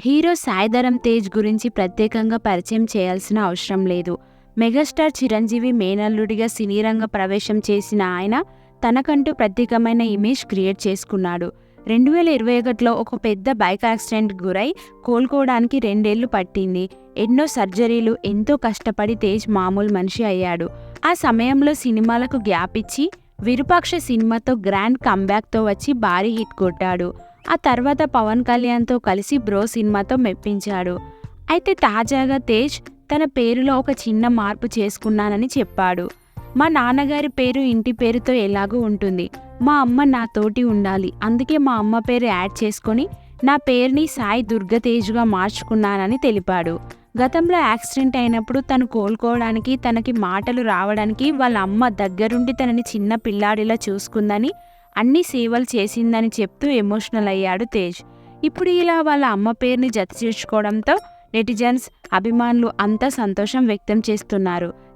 Hero Sai Dharam Tej గురించి ప్రత్యేకంగా పరిచయం చేయాల్సిన అవసరం లేదు. మెగాస్టార్ చిరంజీవి మేనల్లుడిగా సినీ రంగ ప్రవేశం చేసిన ఆయన తనకంటూ ప్రత్యేకమైన ఇమేజ్ క్రియేట్ చేసుకున్నాడు. రెండు వేల ఇరవై ఒకటిలో ఒక పెద్ద బైక్ యాక్సిడెంట్ గురై కోలుకోవడానికి రెండేళ్ళు పట్టింది. ఎన్నో సర్జరీలు ఎంతో కష్టపడి తేజ్ మామూలు మనిషి అయ్యాడు. ఆ సమయంలో సినిమాలకు గ్యాప్ ఇచ్చి విరూపాక్ష సినిమాతో గ్రాండ్ కంబ్యాక్తో వచ్చి భారీ హిట్ కొట్టాడు. ఆ తర్వాత పవన్ కళ్యాణ్తో కలిసి బ్రో సినిమాతో మెప్పించాడు. అయితే తాజాగా తేజ్ తన పేరులో ఒక చిన్న మార్పు చేసుకున్నానని చెప్పాడు. మా నాన్నగారి పేరు ఇంటి పేరుతో ఎలాగో ఉంటుంది. మా అమ్మ నాతోటి ఉండాలి. అందుకే మా అమ్మ పేరు యాడ్ చేసుకొని నా పేరుని సాయి దుర్గతేజ్గా మార్చుకున్నానని తెలిపాడు. గతంలో యాక్సిడెంట్ అయినప్పుడు తను కోలుకోవడానికి తనకి మాటలు రావడానికి వాళ్ళ అమ్మ దగ్గరుండి తనని చిన్న పిల్లాడిలా చూసుకుందని అన్ని సేవలు చేసిందని చెప్తూ ఎమోషనల్ అయ్యాడు తేజ్. ఇప్పుడు ఇలా వాళ్ళ అమ్మ పేరుని జత చేర్చుకోవడంతో నెటిజన్స్ అభిమానులు అంతా సంతోషం వ్యక్తం చేస్తున్నారు.